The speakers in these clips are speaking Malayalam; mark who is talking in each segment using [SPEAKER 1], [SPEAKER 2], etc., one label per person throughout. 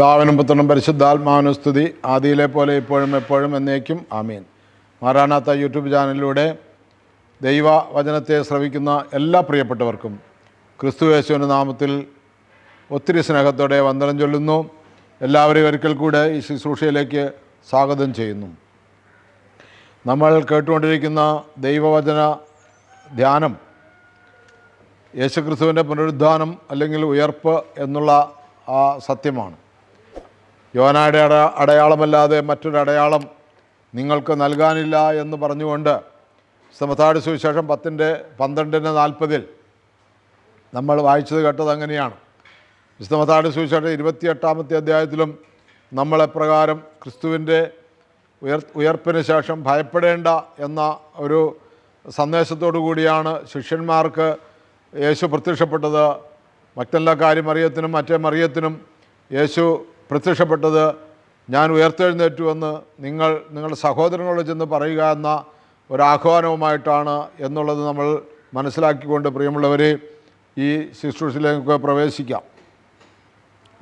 [SPEAKER 1] ദാവനും പുത്രനും സ്തുതി ആദിയിലെ പോലെ ഇപ്പോഴും എപ്പോഴും എന്നേക്കും ആമീൻ മാറാനാത്ത യൂട്യൂബ് ചാനലിലൂടെ ദൈവ വചനത്തെ ശ്രവിക്കുന്ന എല്ലാ പ്രിയപ്പെട്ടവർക്കും ക്രിസ്തു യേശുവിൻ്റെ നാമത്തിൽ ഒത്തിരി സ്നേഹത്തോടെ വന്ദനം ചൊല്ലുന്നു എല്ലാവരെയും ഒരിക്കൽ കൂടെ ഈ ശുശ്രൂഷയിലേക്ക് സ്വാഗതം ചെയ്യുന്നു നമ്മൾ കേട്ടുകൊണ്ടിരിക്കുന്ന ദൈവവചന ധ്യാനം യേശുക്രിസ്തുവിൻ്റെ പുനരുദ്ധാനം അല്ലെങ്കിൽ ഉയർപ്പ് എന്നുള്ള ആ സത്യമാണ് യോനായുടെ അട അടയാളമല്ലാതെ മറ്റൊരു അടയാളം നിങ്ങൾക്ക് നൽകാനില്ല എന്ന് പറഞ്ഞുകൊണ്ട് സമതാട് സുവിശേഷം പത്തിൻ്റെ പന്ത്രണ്ടിന് നാൽപ്പതിൽ നമ്മൾ വായിച്ചത് കേട്ടത് അങ്ങനെയാണ് വിശുദ്ധമതാട് സുവിശേഷം ഇരുപത്തിയെട്ടാമത്തെ അധ്യായത്തിലും നമ്മളെപ്രകാരം ക്രിസ്തുവിൻ്റെ ഉയർ ഉയർപ്പിന് ശേഷം ഭയപ്പെടേണ്ട എന്ന ഒരു സന്ദേശത്തോടു കൂടിയാണ് ശിഷ്യന്മാർക്ക് യേശു പ്രത്യക്ഷപ്പെട്ടത് മറ്റെല്ലാ കാര്യം അറിയത്തിനും മറ്റേ മറിയത്തിനും യേശു പ്രത്യക്ഷപ്പെട്ടത് ഞാൻ ഉയർത്തെഴുന്നേറ്റുവെന്ന് നിങ്ങൾ നിങ്ങളുടെ സഹോദരങ്ങളോട് ചെന്ന് പറയുക എന്ന ഒരാഹ്വാനവുമായിട്ടാണ് എന്നുള്ളത് നമ്മൾ മനസ്സിലാക്കിക്കൊണ്ട് പ്രിയമുള്ളവരെ ഈ ശുശ്രൂഷയിലേക്ക് പ്രവേശിക്കാം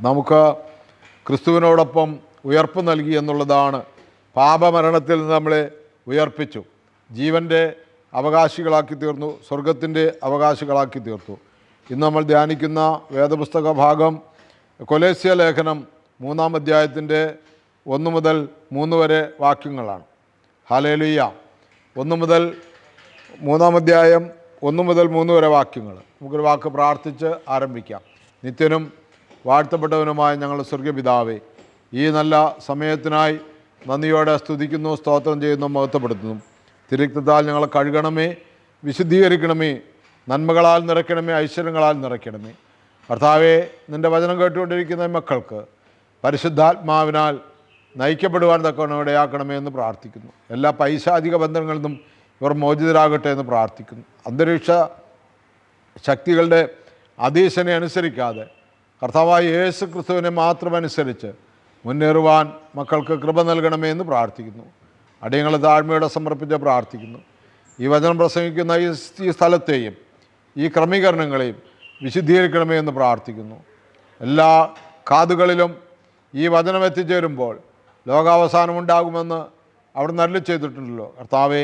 [SPEAKER 1] നമുക്ക് ക്രിസ്തുവിനോടൊപ്പം ഉയർപ്പ് നൽകി എന്നുള്ളതാണ് പാപമരണത്തിൽ നിന്ന് നമ്മളെ ഉയർപ്പിച്ചു ജീവൻ്റെ അവകാശികളാക്കി തീർന്നു സ്വർഗത്തിൻ്റെ അവകാശികളാക്കി തീർത്തു ഇന്ന് നമ്മൾ ധ്യാനിക്കുന്ന വേദപുസ്തക ഭാഗം കൊലേസ്യ ലേഖനം മൂന്നാം അധ്യായത്തിൻ്റെ ഒന്ന് മുതൽ മൂന്ന് വരെ വാക്യങ്ങളാണ് ഹലേലുയ്യ ഒന്ന് മുതൽ മൂന്നാം അധ്യായം ഒന്ന് മുതൽ മൂന്ന് വരെ വാക്യങ്ങൾ നമുക്കൊരു വാക്ക് പ്രാർത്ഥിച്ച് ആരംഭിക്കാം നിത്യനും വാഴ്ത്തപ്പെട്ടവനുമായ ഞങ്ങളുടെ സ്വർഗപിതാവേ ഈ നല്ല സമയത്തിനായി നന്ദിയോടെ സ്തുതിക്കുന്നു സ്തോത്രം ചെയ്യുന്നു മഹത്വപ്പെടുത്തുന്നു തിരുക്തത്താൽ ഞങ്ങളെ കഴുകണമേ വിശുദ്ധീകരിക്കണമേ നന്മകളാൽ നിറയ്ക്കണമേ ഐശ്വര്യങ്ങളാൽ നിറയ്ക്കണമേ ഭർത്താവെ നിൻ്റെ വചനം കേട്ടുകൊണ്ടിരിക്കുന്ന മക്കൾക്ക് പരിശുദ്ധാത്മാവിനാൽ നയിക്കപ്പെടുവാൻ തക്കവണ്ണം ഇടയാക്കണമേ എന്ന് പ്രാർത്ഥിക്കുന്നു എല്ലാ പൈശാധിക ബന്ധങ്ങളിൽ നിന്നും ഇവർ മോചിതരാകട്ടെ എന്ന് പ്രാർത്ഥിക്കുന്നു അന്തരീക്ഷ ശക്തികളുടെ അതീശനെ അനുസരിക്കാതെ കർത്താവായ യേശു ക്രിസ്തുവിനെ മാത്രമനുസരിച്ച് മുന്നേറുവാൻ മക്കൾക്ക് കൃപ നൽകണമേ എന്ന് പ്രാർത്ഥിക്കുന്നു അടിയങ്ങളെ താഴ്മയോടെ സമർപ്പിച്ച് പ്രാർത്ഥിക്കുന്നു ഈ വചനം പ്രസംഗിക്കുന്ന ഈ സ്ഥലത്തെയും ഈ ക്രമീകരണങ്ങളെയും വിശുദ്ധീകരിക്കണമേ എന്ന് പ്രാർത്ഥിക്കുന്നു എല്ലാ കാതുകളിലും ഈ വചനം എത്തിച്ചേരുമ്പോൾ ലോകാവസാനം ഉണ്ടാകുമെന്ന് അവിടെ നല്ല ചെയ്തിട്ടുണ്ടല്ലോ കർത്താവേ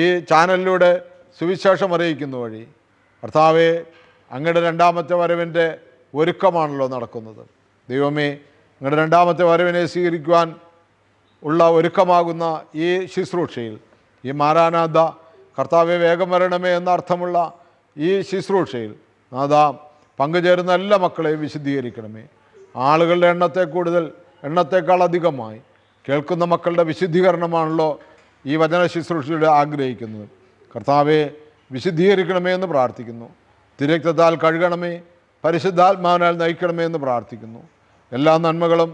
[SPEAKER 1] ഈ ചാനലിലൂടെ സുവിശേഷം അറിയിക്കുന്ന വഴി കർത്താവേ അങ്ങയുടെ രണ്ടാമത്തെ വരവിൻ്റെ ഒരുക്കമാണല്ലോ നടക്കുന്നത് ദൈവമേ അങ്ങയുടെ രണ്ടാമത്തെ വരവിനെ സ്വീകരിക്കുവാൻ ഉള്ള ഒരുക്കമാകുന്ന ഈ ശുശ്രൂഷയിൽ ഈ മാരാനാഥ കർത്താവെ വേഗം വരണമേ എന്ന അർത്ഥമുള്ള ഈ ശുശ്രൂഷയിൽ നാഥ പങ്കുചേരുന്ന എല്ലാ മക്കളെയും വിശദീകരിക്കണമേ ആളുകളുടെ എണ്ണത്തെ കൂടുതൽ എണ്ണത്തെക്കാൾ അധികമായി കേൾക്കുന്ന മക്കളുടെ വിശുദ്ധീകരണമാണല്ലോ ഈ വചന ശുശ്രൂഷയുടെ ആഗ്രഹിക്കുന്നത് കർത്താവെ വിശുദ്ധീകരിക്കണമേ എന്ന് പ്രാർത്ഥിക്കുന്നു തിരക്തത്താൽ കഴുകണമേ പരിശുദ്ധാത്മാവിനാൽ നയിക്കണമേ എന്ന് പ്രാർത്ഥിക്കുന്നു എല്ലാ നന്മകളും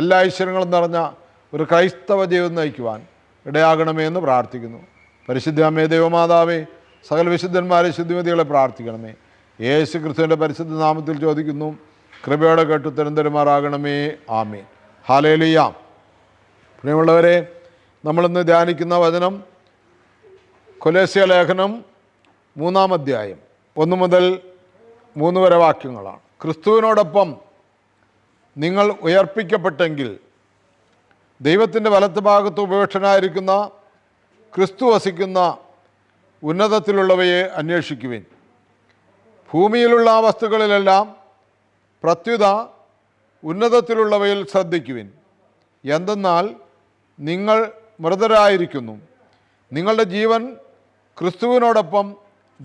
[SPEAKER 1] എല്ലാ ഐശ്വര്യങ്ങളും നിറഞ്ഞ ഒരു ക്രൈസ്തവ ജീവിതം നയിക്കുവാൻ ഇടയാകണമേ എന്ന് പ്രാർത്ഥിക്കുന്നു പരിശുദ്ധമേ ദൈവമാതാവേ സകല വിശുദ്ധന്മാരെ ശുദ്ധിമതികളെ പ്രാർത്ഥിക്കണമേ യേശു ക്രിസ്തുവിൻ്റെ പരിശുദ്ധ നാമത്തിൽ ചോദിക്കുന്നു കൃപയോടെ കേട്ട് തിരുന്തരുമാറാകണമേ ആമീൻ ഹാലേലിയാം പ്രിയമുള്ളവരെ നമ്മളിന്ന് ധ്യാനിക്കുന്ന വചനം കൊലേസ്യ ലേഖനം മൂന്നാം അധ്യായം ഒന്ന് മുതൽ മൂന്ന് വരെ വാക്യങ്ങളാണ് ക്രിസ്തുവിനോടൊപ്പം നിങ്ങൾ ഉയർപ്പിക്കപ്പെട്ടെങ്കിൽ ദൈവത്തിൻ്റെ വലത്ത് ഭാഗത്ത് ഉപേക്ഷനായിരിക്കുന്ന ക്രിസ്തു വസിക്കുന്ന ഉന്നതത്തിലുള്ളവയെ അന്വേഷിക്കുവിൻ ഭൂമിയിലുള്ള വസ്തുക്കളിലെല്ലാം പ്രത്യുത ഉന്നതത്തിലുള്ളവയിൽ ശ്രദ്ധിക്കുവിൻ എന്തെന്നാൽ നിങ്ങൾ മൃതരായിരിക്കുന്നു നിങ്ങളുടെ ജീവൻ ക്രിസ്തുവിനോടൊപ്പം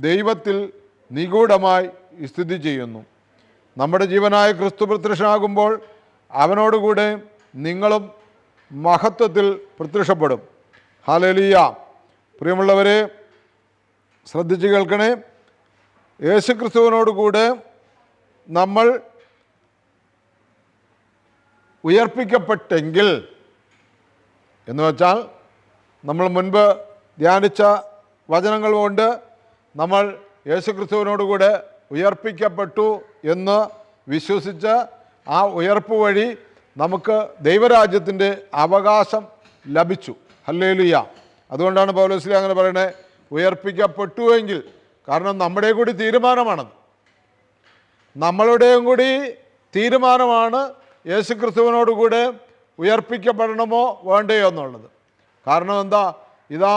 [SPEAKER 1] ദൈവത്തിൽ നിഗൂഢമായി സ്ഥിതി ചെയ്യുന്നു നമ്മുടെ ജീവനായ ക്രിസ്തു പ്രത്യക്ഷനാകുമ്പോൾ അവനോടുകൂടെ നിങ്ങളും മഹത്വത്തിൽ പ്രത്യക്ഷപ്പെടും ഹാലലിയ പ്രിയമുള്ളവരെ ശ്രദ്ധിച്ച് കേൾക്കണേ യേശുക്രിസ്തുവിനോടുകൂടെ നമ്മൾ ഉയർപ്പിക്കപ്പെട്ടെങ്കിൽ എന്ന് വെച്ചാൽ നമ്മൾ മുൻപ് ധ്യാനിച്ച വചനങ്ങൾ കൊണ്ട് നമ്മൾ യേശുക്രിസ്തുവിനോടുകൂടെ ഉയർപ്പിക്കപ്പെട്ടു എന്ന് വിശ്വസിച്ച് ആ ഉയർപ്പ് വഴി നമുക്ക് ദൈവരാജ്യത്തിൻ്റെ അവകാശം ലഭിച്ചു ഹല്ലേലുയ അതുകൊണ്ടാണ് പൗലോസ്ലി അങ്ങനെ പറയണേ ഉയർപ്പിക്കപ്പെട്ടുവെങ്കിൽ കാരണം നമ്മുടെ കൂടി തീരുമാനമാണത് നമ്മളുടെയും കൂടി തീരുമാനമാണ് യേശുക്രിസ്തുവിനോടുകൂടെ ഉയർപ്പിക്കപ്പെടണമോ വേണ്ടയോ എന്നുള്ളത് കാരണം എന്താ ഇതാ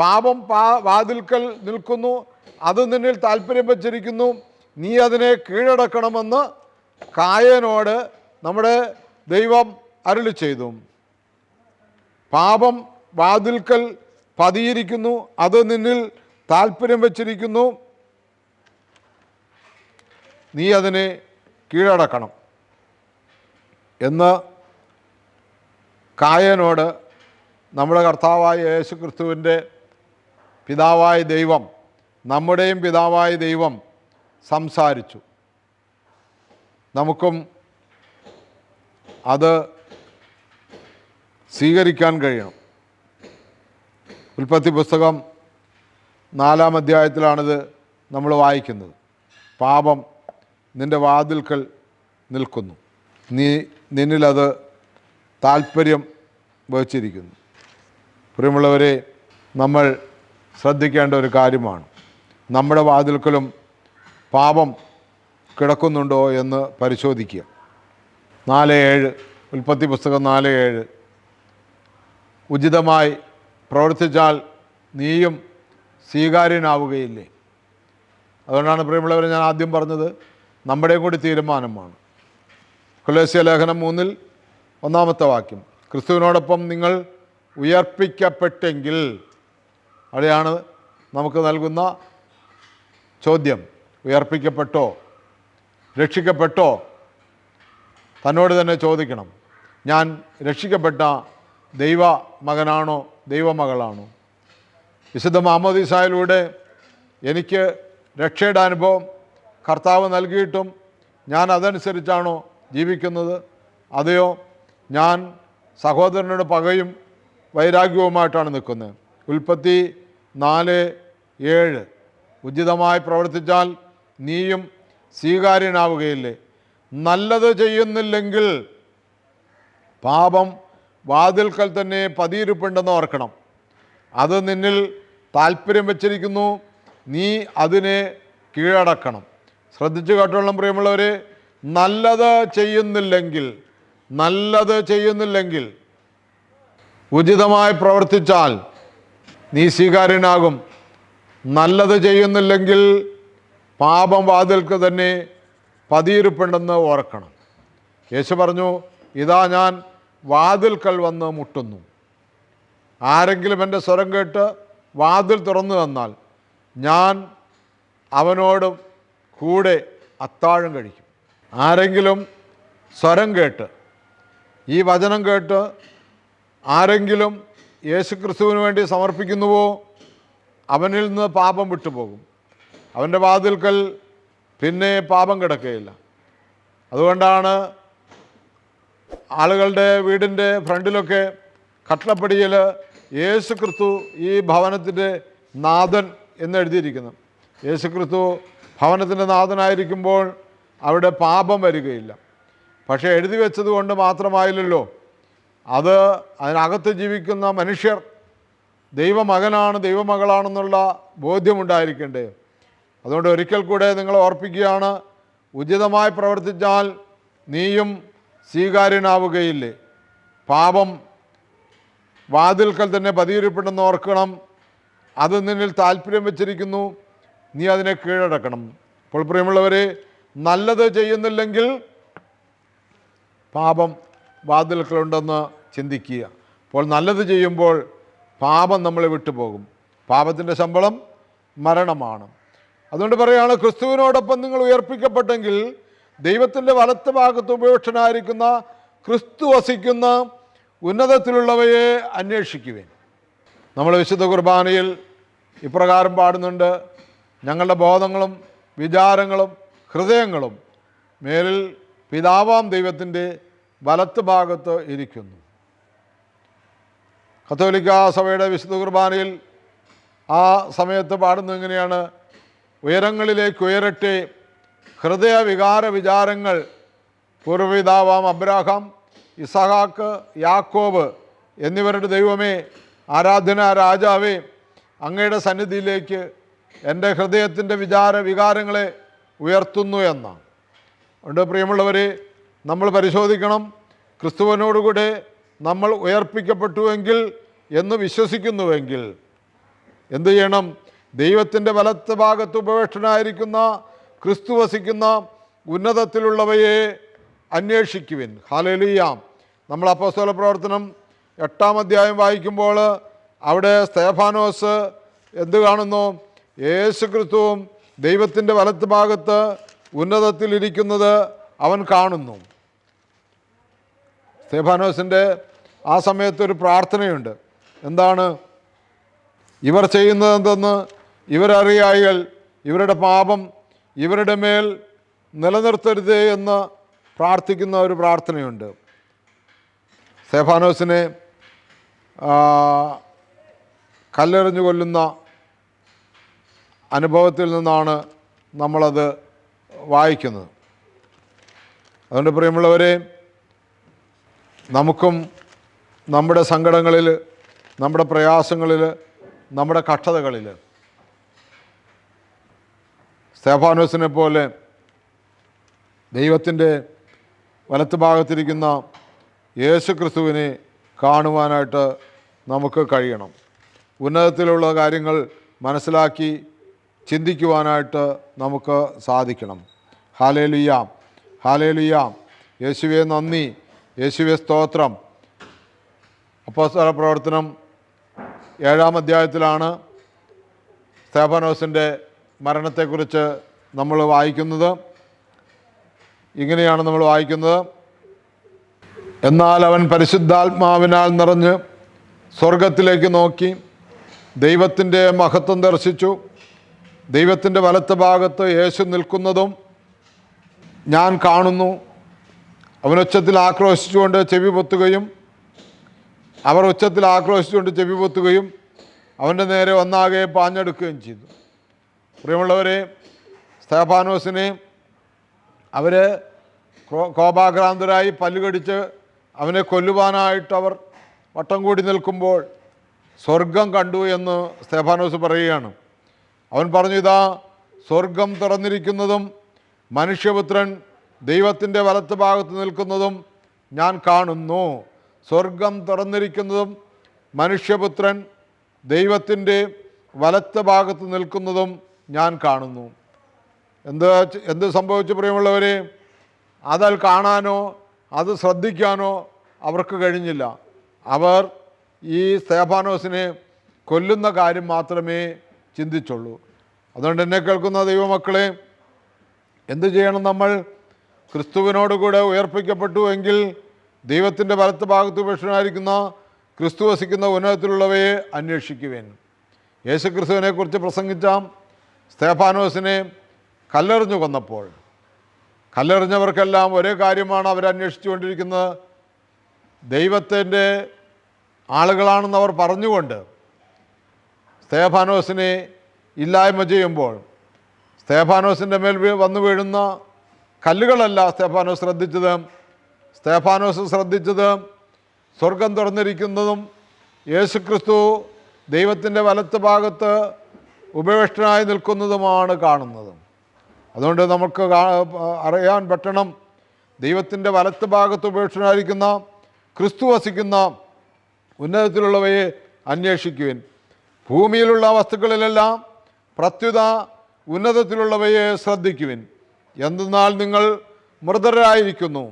[SPEAKER 1] പാപം പാ വാതിൽക്കൽ നിൽക്കുന്നു അത് നിന്നിൽ താല്പര്യം വച്ചിരിക്കുന്നു നീ അതിനെ കീഴടക്കണമെന്ന് കായനോട് നമ്മുടെ ദൈവം അരുളി ചെയ്തു പാപം വാതിൽക്കൽ പതിയിരിക്കുന്നു അത് നിന്നിൽ താല്പര്യം വച്ചിരിക്കുന്നു നീ അതിനെ കീഴടക്കണം എന്ന് കായനോട് നമ്മുടെ കർത്താവായ യേശു ക്രിസ്തുവിൻ്റെ പിതാവായ ദൈവം നമ്മുടെയും പിതാവായ ദൈവം സംസാരിച്ചു നമുക്കും അത് സ്വീകരിക്കാൻ കഴിയണം ഉൽപ്പത്തി പുസ്തകം നാലാം അധ്യായത്തിലാണിത് നമ്മൾ വായിക്കുന്നത് പാപം നിൻ്റെ വാതിൽക്കൽ നിൽക്കുന്നു നീ നിന്നിലത് താല്പര്യം വഹിച്ചിരിക്കുന്നു പ്രിയമുള്ളവരെ നമ്മൾ ശ്രദ്ധിക്കേണ്ട ഒരു കാര്യമാണ് നമ്മുടെ വാതിൽക്കലും പാപം കിടക്കുന്നുണ്ടോ എന്ന് പരിശോധിക്കുക നാല് ഏഴ് ഉൽപ്പത്തി പുസ്തകം നാല് ഏഴ് ഉചിതമായി പ്രവർത്തിച്ചാൽ നീയും സ്വീകാര്യനാവുകയില്ലേ അതുകൊണ്ടാണ് പ്രിയമുള്ളവരെ ഞാൻ ആദ്യം പറഞ്ഞത് നമ്മുടെയും കൂടി തീരുമാനമാണ് കൊലേശ്യ ലേഖനം മൂന്നിൽ ഒന്നാമത്തെ വാക്യം ക്രിസ്തുവിനോടൊപ്പം നിങ്ങൾ ഉയർപ്പിക്കപ്പെട്ടെങ്കിൽ അവിടെയാണ് നമുക്ക് നൽകുന്ന ചോദ്യം ഉയർപ്പിക്കപ്പെട്ടോ രക്ഷിക്കപ്പെട്ടോ തന്നോട് തന്നെ ചോദിക്കണം ഞാൻ രക്ഷിക്കപ്പെട്ട ദൈവ മകനാണോ ദൈവമകളാണോ വിശുദ്ധ മാമോദീസായിലൂടെ എനിക്ക് രക്ഷയുടെ അനുഭവം കർത്താവ് നൽകിയിട്ടും ഞാൻ അതനുസരിച്ചാണോ ജീവിക്കുന്നത് അതെയോ ഞാൻ സഹോദരനോട് പകയും വൈരാഗ്യവുമായിട്ടാണ് നിൽക്കുന്നത് ഉൽപ്പത്തി നാല് ഏഴ് ഉചിതമായി പ്രവർത്തിച്ചാൽ നീയും സ്വീകാര്യനാവുകയില്ലേ നല്ലത് ചെയ്യുന്നില്ലെങ്കിൽ പാപം വാതിൽക്കൽ തന്നെ പതിയിരിപ്പുണ്ടെന്ന് ഓർക്കണം അത് നിന്നിൽ താല്പര്യം വച്ചിരിക്കുന്നു നീ അതിനെ കീഴടക്കണം ശ്രദ്ധിച്ചു കേട്ടോളം പ്രിയമുള്ളവരെ നല്ലത് ചെയ്യുന്നില്ലെങ്കിൽ നല്ലത് ചെയ്യുന്നില്ലെങ്കിൽ ഉചിതമായി പ്രവർത്തിച്ചാൽ നീ സ്വീകാര്യനാകും നല്ലത് ചെയ്യുന്നില്ലെങ്കിൽ പാപം വാതിൽക്ക് തന്നെ പതിയിരിപ്പുണ്ടെന്ന് ഓർക്കണം യേശു പറഞ്ഞു ഇതാ ഞാൻ വാതിൽക്കൽ വന്ന് മുട്ടുന്നു ആരെങ്കിലും എൻ്റെ സ്വരം കേട്ട് വാതിൽ തുറന്നു തന്നാൽ ഞാൻ അവനോട് കൂടെ അത്താഴം കഴിക്കും ആരെങ്കിലും സ്വരം കേട്ട് ഈ വചനം കേട്ട് ആരെങ്കിലും യേശുക്രിസ്തുവിന് വേണ്ടി സമർപ്പിക്കുന്നുവോ അവനിൽ നിന്ന് പാപം വിട്ടുപോകും അവൻ്റെ വാതിൽക്കൽ പിന്നെ പാപം കിടക്കുകയില്ല അതുകൊണ്ടാണ് ആളുകളുടെ വീടിൻ്റെ ഫ്രണ്ടിലൊക്കെ കട്ടളപ്പടിയിൽ യേശു ക്രിസ്തു ഈ ഭവനത്തിൻ്റെ നാഥൻ എന്നെഴുതിയിരിക്കുന്നത് യേശു ക്രിസ്തു ഭവനത്തിൻ്റെ നാഥനായിരിക്കുമ്പോൾ അവിടെ പാപം വരികയില്ല പക്ഷേ എഴുതി വെച്ചത് കൊണ്ട് മാത്രമായില്ലല്ലോ അത് അതിനകത്ത് ജീവിക്കുന്ന മനുഷ്യർ ദൈവമകനാണ് ദൈവമകളാണെന്നുള്ള ബോധ്യമുണ്ടായിരിക്കണ്ടേ അതുകൊണ്ട് ഒരിക്കൽ കൂടെ നിങ്ങൾ ഓർപ്പിക്കുകയാണ് ഉചിതമായി പ്രവർത്തിച്ചാൽ നീയും സ്വീകാര്യനാവുകയില്ലേ പാപം വാതിൽക്കൽ തന്നെ പതിയിരിപ്പിട്ടെന്ന് ഓർക്കണം അത് നിന്നിൽ താല്പര്യം വെച്ചിരിക്കുന്നു നീ അതിനെ കീഴടക്കണം അപ്പോൾ പ്രിയമുള്ളവരെ നല്ലത് ചെയ്യുന്നില്ലെങ്കിൽ പാപം വാതിലുകളുണ്ടെന്ന് ചിന്തിക്കുക അപ്പോൾ നല്ലത് ചെയ്യുമ്പോൾ പാപം നമ്മളെ വിട്ടുപോകും പാപത്തിൻ്റെ ശമ്പളം മരണമാണ് അതുകൊണ്ട് പറയുകയാണ് ക്രിസ്തുവിനോടൊപ്പം നിങ്ങൾ ഉയർപ്പിക്കപ്പെട്ടെങ്കിൽ ദൈവത്തിൻ്റെ വലത്ത് ഭാഗത്ത് ഉപയോക്ഷനായിരിക്കുന്ന ക്രിസ്തു വസിക്കുന്ന ഉന്നതത്തിലുള്ളവയെ അന്വേഷിക്കുവേൻ നമ്മൾ വിശുദ്ധ കുർബാനയിൽ ഇപ്രകാരം പാടുന്നുണ്ട് ഞങ്ങളുടെ ബോധങ്ങളും വിചാരങ്ങളും ഹൃദയങ്ങളും മേലിൽ പിതാവാം ദൈവത്തിൻ്റെ വലത്ത് ഭാഗത്ത് ഇരിക്കുന്നു കത്തോലിക്ക സഭയുടെ വിശുദ്ധ കുർബാനയിൽ ആ സമയത്ത് പാടുന്ന എങ്ങനെയാണ് ഉയരങ്ങളിലേക്ക് ഉയരട്ടെ ഹൃദയ വികാര വിചാരങ്ങൾ പൂർവപിതാവാം അബ്രാഹാം ഇസഹാക്ക് യാക്കോബ് എന്നിവരുടെ ദൈവമേ ആരാധന രാജാവേ അങ്ങയുടെ സന്നിധിയിലേക്ക് എൻ്റെ ഹൃദയത്തിൻ്റെ വിചാര വികാരങ്ങളെ ഉയർത്തുന്നു എന്നാണ് അതുകൊണ്ട് പ്രിയമുള്ളവർ നമ്മൾ പരിശോധിക്കണം ക്രിസ്തുവിനോടുകൂടെ നമ്മൾ ഉയർപ്പിക്കപ്പെട്ടുവെങ്കിൽ എന്ന് വിശ്വസിക്കുന്നുവെങ്കിൽ എന്തു ചെയ്യണം ദൈവത്തിൻ്റെ വലത്ത് ഭാഗത്ത് ഉപവേക്ഷനായിരിക്കുന്ന ക്രിസ്തു വസിക്കുന്ന ഉന്നതത്തിലുള്ളവയെ അന്വേഷിക്കുവിൻ ഹാലലിയാം നമ്മൾ അപ്പോസ്തോല പ്രവർത്തനം എട്ടാം അധ്യായം വായിക്കുമ്പോൾ അവിടെ സ്തേഫാനോസ് എന്ത് കാണുന്നു യേശു ക്രിസ്തുവും ദൈവത്തിൻ്റെ വലത്ത് ഭാഗത്ത് ഉന്നതത്തിലിരിക്കുന്നത് അവൻ കാണുന്നു സ്തേഫാനോസിൻ്റെ ആ സമയത്തൊരു പ്രാർത്ഥനയുണ്ട് എന്താണ് ഇവർ എന്തെന്ന് ഇവരറിയായാൽ ഇവരുടെ പാപം ഇവരുടെ മേൽ നിലനിർത്തരുതേ എന്ന് പ്രാർത്ഥിക്കുന്ന ഒരു പ്രാർത്ഥനയുണ്ട് സ്തേഫാനോസിനെ കല്ലെറിഞ്ഞു കൊല്ലുന്ന അനുഭവത്തിൽ നിന്നാണ് നമ്മളത് വായിക്കുന്നത് അതുകൊണ്ട് പ്രിയമുള്ളവരെ നമുക്കും നമ്മുടെ സങ്കടങ്ങളിൽ നമ്മുടെ പ്രയാസങ്ങളിൽ നമ്മുടെ കഷ്ടതകളിൽ സ്തേഫാനോസിനെ പോലെ ദൈവത്തിൻ്റെ വലത്ത് ഭാഗത്തിരിക്കുന്ന യേശു ക്രിസ്തുവിനെ കാണുവാനായിട്ട് നമുക്ക് കഴിയണം ഉന്നതത്തിലുള്ള കാര്യങ്ങൾ മനസ്സിലാക്കി ചിന്തിക്കുവാനായിട്ട് നമുക്ക് സാധിക്കണം ഹാലേലുയാം ഹാലേലുയാം യേശുവെ നന്ദി യേശുവെ സ്തോത്രം അപ്പോസ്തല പ്രവർത്തനം ഏഴാം അധ്യായത്തിലാണ് സ്തേഫാനോസിൻ്റെ മരണത്തെക്കുറിച്ച് നമ്മൾ വായിക്കുന്നത് ഇങ്ങനെയാണ് നമ്മൾ വായിക്കുന്നത് എന്നാൽ അവൻ പരിശുദ്ധാത്മാവിനാൽ നിറഞ്ഞ് സ്വർഗത്തിലേക്ക് നോക്കി ദൈവത്തിൻ്റെ മഹത്വം ദർശിച്ചു ദൈവത്തിൻ്റെ വലത്ത് ഭാഗത്ത് യേശു നിൽക്കുന്നതും ഞാൻ കാണുന്നു അവനൊച്ചത്തിൽ ആക്രോശിച്ചുകൊണ്ട് ചെവി പൊത്തുകയും അവർ ഉച്ചത്തിൽ ആക്രോശിച്ചുകൊണ്ട് ചെവി പൊത്തുകയും അവൻ്റെ നേരെ ഒന്നാകെ പാഞ്ഞെടുക്കുകയും ചെയ്തു പ്രിയമുള്ളവരെ സ്തേഫാനോസിനെ അവർ കോപാക്രാന്തരായി പല്ലുകടിച്ച് അവനെ കൊല്ലുവാനായിട്ട് അവർ വട്ടം കൂടി നിൽക്കുമ്പോൾ സ്വർഗം കണ്ടു എന്ന് സ്തേഫാനോസ് പറയുകയാണ് അവൻ പറഞ്ഞു ഇതാ സ്വർഗം തുറന്നിരിക്കുന്നതും മനുഷ്യപുത്രൻ ദൈവത്തിൻ്റെ വലത്ത് ഭാഗത്ത് നിൽക്കുന്നതും ഞാൻ കാണുന്നു സ്വർഗം തുറന്നിരിക്കുന്നതും മനുഷ്യപുത്രൻ ദൈവത്തിൻ്റെ വലത്ത് ഭാഗത്ത് നിൽക്കുന്നതും ഞാൻ കാണുന്നു എന്ത് എന്ത് സംഭവിച്ചു പ്രിയമുള്ളവരെ അതൽ കാണാനോ അത് ശ്രദ്ധിക്കാനോ അവർക്ക് കഴിഞ്ഞില്ല അവർ ഈ സ്തേഫാനോസിനെ കൊല്ലുന്ന കാര്യം മാത്രമേ ചിന്തിച്ചുള്ളൂ അതുകൊണ്ട് എന്നെ കേൾക്കുന്ന ദൈവമക്കളെ എന്തു ചെയ്യണം നമ്മൾ ക്രിസ്തുവിനോടുകൂടെ ഉയർപ്പിക്കപ്പെട്ടു എങ്കിൽ ദൈവത്തിൻ്റെ വലത്ത് ഭാഗത്ത് പുരുഷനായിരിക്കുന്ന ക്രിസ്തു വസിക്കുന്ന ഉന്നതത്തിലുള്ളവയെ അന്വേഷിക്കുവേൻ യേശു ക്രിസ്തുവിനെക്കുറിച്ച് പ്രസംഗിച്ച സ്തേഫാനോസിനെ കല്ലെറിഞ്ഞു കൊന്നപ്പോൾ കല്ലെറിഞ്ഞവർക്കെല്ലാം ഒരേ കാര്യമാണ് കൊണ്ടിരിക്കുന്നത് ദൈവത്തിൻ്റെ ആളുകളാണെന്ന് അവർ പറഞ്ഞുകൊണ്ട് സ്തേഫാനോസിനെ ഇല്ലായ്മ ചെയ്യുമ്പോൾ സ്തേഫാനോസിൻ്റെ മേൽ വന്നു വീഴുന്ന കല്ലുകളല്ല സ്തേഫാനോസ് ശ്രദ്ധിച്ചത് സ്തേഫാനോസ് ശ്രദ്ധിച്ചത് സ്വർഗം തുറന്നിരിക്കുന്നതും യേശുക്രിസ്തു ദൈവത്തിൻ്റെ വലത്ത് ഭാഗത്ത് ഉപവിഷ്ടനായി നിൽക്കുന്നതുമാണ് കാണുന്നത് അതുകൊണ്ട് നമുക്ക് അറിയാൻ പറ്റണം ദൈവത്തിൻ്റെ വലത്ത് ഭാഗത്ത് ഉപേക്ഷനായിരിക്കുന്ന ക്രിസ്തു വസിക്കുന്ന ഉന്നതത്തിലുള്ളവയെ അന്വേഷിക്കുവാൻ ഭൂമിയിലുള്ള വസ്തുക്കളിലെല്ലാം പ്രത്യുത ഉന്നതത്തിലുള്ളവയെ ശ്രദ്ധിക്കുവിൻ എന്തെന്നാൽ നിങ്ങൾ മൃതരായിരിക്കുന്നു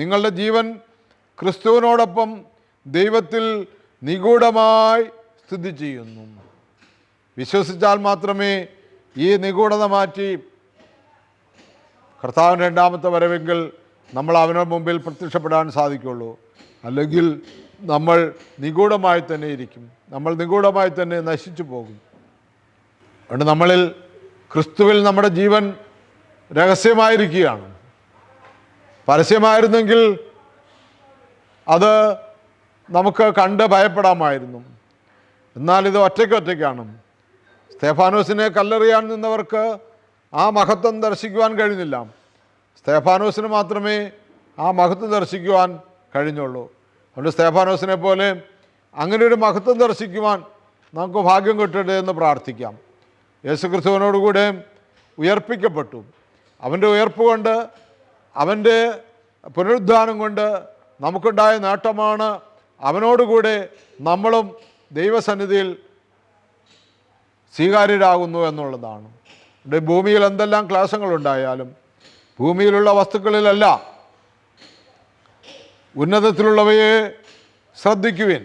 [SPEAKER 1] നിങ്ങളുടെ ജീവൻ ക്രിസ്തുവിനോടൊപ്പം ദൈവത്തിൽ നിഗൂഢമായി സ്ഥിതി ചെയ്യുന്നു വിശ്വസിച്ചാൽ മാത്രമേ ഈ നിഗൂഢത മാറ്റി കർത്താവിൻ്റെ രണ്ടാമത്തെ വരവെങ്കിൽ നമ്മൾ അവനോട് മുമ്പിൽ പ്രത്യക്ഷപ്പെടാൻ സാധിക്കുള്ളൂ അല്ലെങ്കിൽ നമ്മൾ നിഗൂഢമായി തന്നെ ഇരിക്കും നമ്മൾ നിഗൂഢമായി തന്നെ നശിച്ചു പോകും അതുകൊണ്ട് നമ്മളിൽ ക്രിസ്തുവിൽ നമ്മുടെ ജീവൻ രഹസ്യമായിരിക്കുകയാണ് പരസ്യമായിരുന്നെങ്കിൽ അത് നമുക്ക് കണ്ട് ഭയപ്പെടാമായിരുന്നു എന്നാൽ ഇത് ഒറ്റയ്ക്ക് ഒറ്റയ്ക്കാണ് സ്തേഫാനോസിനെ കല്ലെറിയാൻ നിന്നവർക്ക് ആ മഹത്വം ദർശിക്കുവാൻ കഴിഞ്ഞില്ല സ്തേഫാനോസിന് മാത്രമേ ആ മഹത്വം ദർശിക്കുവാൻ കഴിഞ്ഞുള്ളൂ അതുകൊണ്ട് സ്തേഫാനോസിനെ പോലെ അങ്ങനെ ഒരു മഹത്വം ദർശിക്കുവാൻ നമുക്ക് ഭാഗ്യം കിട്ടട്ടെ എന്ന് പ്രാർത്ഥിക്കാം യേശുക്രിസ്തുവിനോടുകൂടെ ഉയർപ്പിക്കപ്പെട്ടു അവൻ്റെ ഉയർപ്പ് കൊണ്ട് അവൻ്റെ പുനരുദ്ധാനം കൊണ്ട് നമുക്കുണ്ടായ നേട്ടമാണ് അവനോടുകൂടെ നമ്മളും ദൈവസന്നിധിയിൽ സ്വീകാര്യരാകുന്നു എന്നുള്ളതാണ് ഭൂമിയിൽ എന്തെല്ലാം ക്ലേശങ്ങളുണ്ടായാലും ഭൂമിയിലുള്ള വസ്തുക്കളിലല്ല ഉന്നതത്തിലുള്ളവയെ ശ്രദ്ധിക്കുവിൻ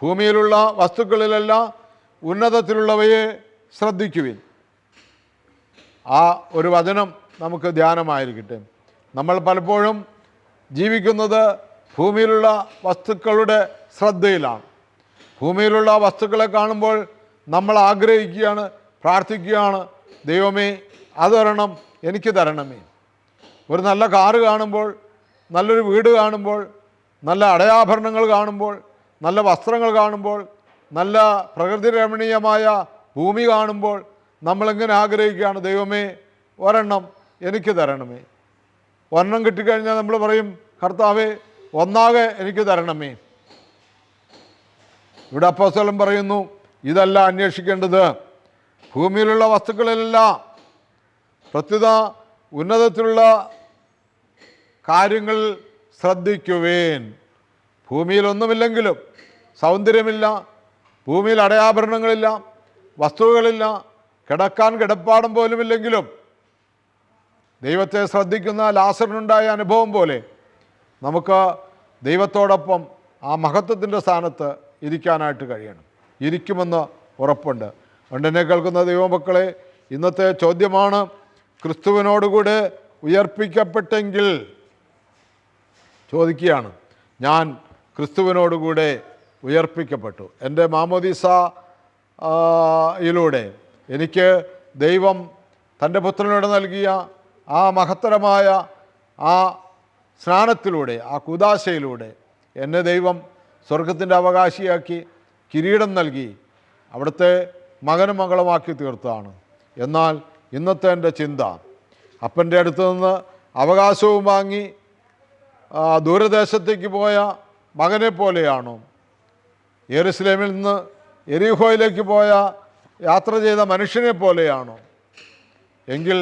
[SPEAKER 1] ഭൂമിയിലുള്ള വസ്തുക്കളിലല്ല ഉന്നതത്തിലുള്ളവയെ ശ്രദ്ധിക്കുവിൻ ആ ഒരു വചനം നമുക്ക് ധ്യാനമായിരിക്കട്ടെ നമ്മൾ പലപ്പോഴും ജീവിക്കുന്നത് ഭൂമിയിലുള്ള വസ്തുക്കളുടെ ശ്രദ്ധയിലാണ് ഭൂമിയിലുള്ള വസ്തുക്കളെ കാണുമ്പോൾ നമ്മൾ ആഗ്രഹിക്കുകയാണ് പ്രാർത്ഥിക്കുകയാണ് ദൈവമേ അത് തരണം എനിക്ക് തരണമേ ഒരു നല്ല കാറ് കാണുമ്പോൾ നല്ലൊരു വീട് കാണുമ്പോൾ നല്ല അടയാഭരണങ്ങൾ കാണുമ്പോൾ നല്ല വസ്ത്രങ്ങൾ കാണുമ്പോൾ നല്ല പ്രകൃതി രമണീയമായ ഭൂമി കാണുമ്പോൾ നമ്മളെങ്ങനെ ആഗ്രഹിക്കുകയാണ് ദൈവമേ ഒരെണ്ണം എനിക്ക് തരണമേ ഒരെണ്ണം കിട്ടിക്കഴിഞ്ഞാൽ നമ്മൾ പറയും കർത്താവേ ഒന്നാകെ എനിക്ക് തരണമേ ഇവിടെ അപ്പോസ്വലം പറയുന്നു ഇതല്ല അന്വേഷിക്കേണ്ടത് ഭൂമിയിലുള്ള വസ്തുക്കളിലല്ല പ്രത്യുത ഉന്നതത്തിലുള്ള കാര്യങ്ങൾ ശ്രദ്ധിക്കുവേൻ ഭൂമിയിൽ ഒന്നുമില്ലെങ്കിലും സൗന്ദര്യമില്ല ഭൂമിയിൽ അടയാഭരണങ്ങളില്ല വസ്തുവകളില്ല കിടക്കാൻ കിടപ്പാടം പോലുമില്ലെങ്കിലും ദൈവത്തെ ശ്രദ്ധിക്കുന്ന ലാസറിനുണ്ടായ അനുഭവം പോലെ നമുക്ക് ദൈവത്തോടൊപ്പം ആ മഹത്വത്തിൻ്റെ സ്ഥാനത്ത് ഇരിക്കാനായിട്ട് കഴിയണം ഇരിക്കുമെന്ന് ഉറപ്പുണ്ട് അതുകൊണ്ട് കേൾക്കുന്ന ദൈവമക്കളെ ഇന്നത്തെ ചോദ്യമാണ് ക്രിസ്തുവിനോടുകൂടെ ഉയർപ്പിക്കപ്പെട്ടെങ്കിൽ ചോദിക്കുകയാണ് ഞാൻ ക്രിസ്തുവിനോടുകൂടെ ഉയർപ്പിക്കപ്പെട്ടു എൻ്റെ മാമോദീസ എനിക്ക് ദൈവം തൻ്റെ പുത്രനോട് നൽകിയ ആ മഹത്തരമായ ആ സ്നാനത്തിലൂടെ ആ കുദാശയിലൂടെ എന്നെ ദൈവം സ്വർഗത്തിൻ്റെ അവകാശിയാക്കി കിരീടം നൽകി അവിടുത്തെ മകനും മകളുമാക്കി തീർത്താണ് എന്നാൽ ഇന്നത്തെ എൻ്റെ ചിന്ത അപ്പൻ്റെ അടുത്ത് നിന്ന് അവകാശവും വാങ്ങി ദൂരദേശത്തേക്ക് പോയ മകനെ പോലെയാണോ യെറുസലേമിൽ നിന്ന് എരിഹോയിലേക്ക് പോയ യാത്ര ചെയ്ത മനുഷ്യനെ പോലെയാണോ എങ്കിൽ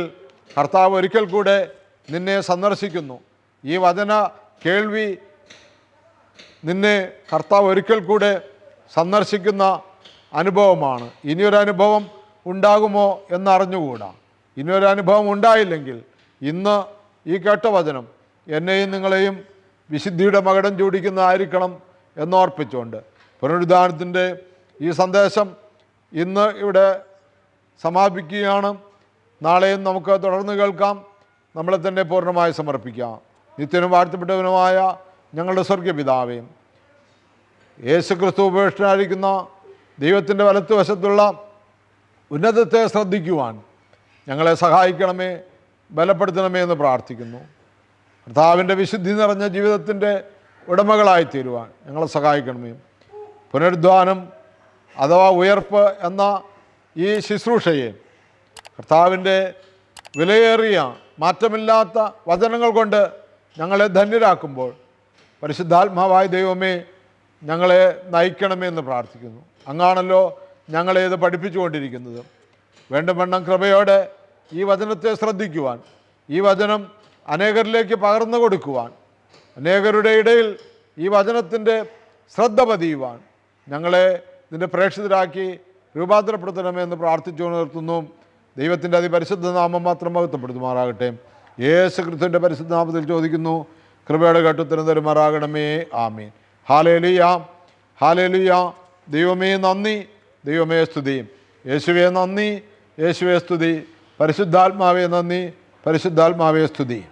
[SPEAKER 1] കർത്താവ് ഒരിക്കൽ കൂടെ നിന്നെ സന്ദർശിക്കുന്നു ഈ വചന കേൾവി നിന്നെ കർത്താവ് ഒരിക്കൽ കൂടെ സന്ദർശിക്കുന്ന അനുഭവമാണ് ഇനിയൊരു അനുഭവം ഉണ്ടാകുമോ എന്നറിഞ്ഞുകൂടാ ഇനിയൊരു അനുഭവം ഉണ്ടായില്ലെങ്കിൽ ഇന്ന് ഈ കേട്ട വചനം എന്നെയും നിങ്ങളെയും വിശുദ്ധിയുടെ മകടം ചൂടിക്കുന്നതായിരിക്കണം എന്നോർപ്പിച്ചുകൊണ്ട് പുനരുദ്ധാനത്തിൻ്റെ ഈ സന്ദേശം ഇന്ന് ഇവിടെ സമാപിക്കുകയാണ് നാളെയും നമുക്ക് തുടർന്ന് കേൾക്കാം നമ്മളെ തന്നെ പൂർണ്ണമായി സമർപ്പിക്കാം നിത്യനും വാഴ്ത്തപ്പെട്ടവനുമായ ഞങ്ങളുടെ സ്വർഗപിതാവേയും യേശു ക്രിസ്തു ഉപേക്ഷനായിരിക്കുന്ന ദൈവത്തിൻ്റെ വലത്തുവശത്തുള്ള ഉന്നതത്തെ ശ്രദ്ധിക്കുവാൻ ഞങ്ങളെ സഹായിക്കണമേ ബലപ്പെടുത്തണമേ എന്ന് പ്രാർത്ഥിക്കുന്നു കർത്താവിൻ്റെ വിശുദ്ധി നിറഞ്ഞ ജീവിതത്തിൻ്റെ ഉടമകളായി തീരുവാൻ ഞങ്ങളെ സഹായിക്കണമേ പുനരുദ്ധാനം അഥവാ ഉയർപ്പ് എന്ന ഈ ശുശ്രൂഷയെ കർത്താവിൻ്റെ വിലയേറിയ മാറ്റമില്ലാത്ത വചനങ്ങൾ കൊണ്ട് ഞങ്ങളെ ധന്യരാക്കുമ്പോൾ പരിശുദ്ധാത്മാവായ ദൈവമേ ഞങ്ങളെ നയിക്കണമേ എന്ന് പ്രാർത്ഥിക്കുന്നു അങ്ങാണല്ലോ ഞങ്ങളെ ഇത് പഠിപ്പിച്ചു കൊണ്ടിരിക്കുന്നത് വേണ്ടവണ്ണം കൃപയോടെ ഈ വചനത്തെ ശ്രദ്ധിക്കുവാൻ ഈ വചനം അനേകരിലേക്ക് പകർന്നു കൊടുക്കുവാൻ അനേകരുടെ ഇടയിൽ ഈ വചനത്തിൻ്റെ ശ്രദ്ധ പതിയുവാൻ ഞങ്ങളെ ഇതിൻ്റെ പ്രേക്ഷിതരാക്കി രൂപാന്തരപ്പെടുത്തണമെന്ന് പ്രാർത്ഥിച്ചു നിർത്തുന്നു ദൈവത്തിൻ്റെ അതിപരിശുദ്ധ നാമം മാത്രം മഹത്വപ്പെടുത്തുമാറാകട്ടെ യേശു ക്രിസ്തുവിൻ്റെ പരിശുദ്ധ നാമത്തിൽ ചോദിക്കുന്നു കൃപയുടെ ഘട്ടത്തിന് തരുമാറാകണമേ ആമീൻ ഹാലേലുയ ഹാലേലുയ ദൈവമേ നന്ദി ദൈവമേ സ്തുതി യേശുവേ നന്ദി യേശുവേ സ്തുതി പരിശുദ്ധാത്മാവേ നന്ദി പരിശുദ്ധാത്മാവേ സ്തുതി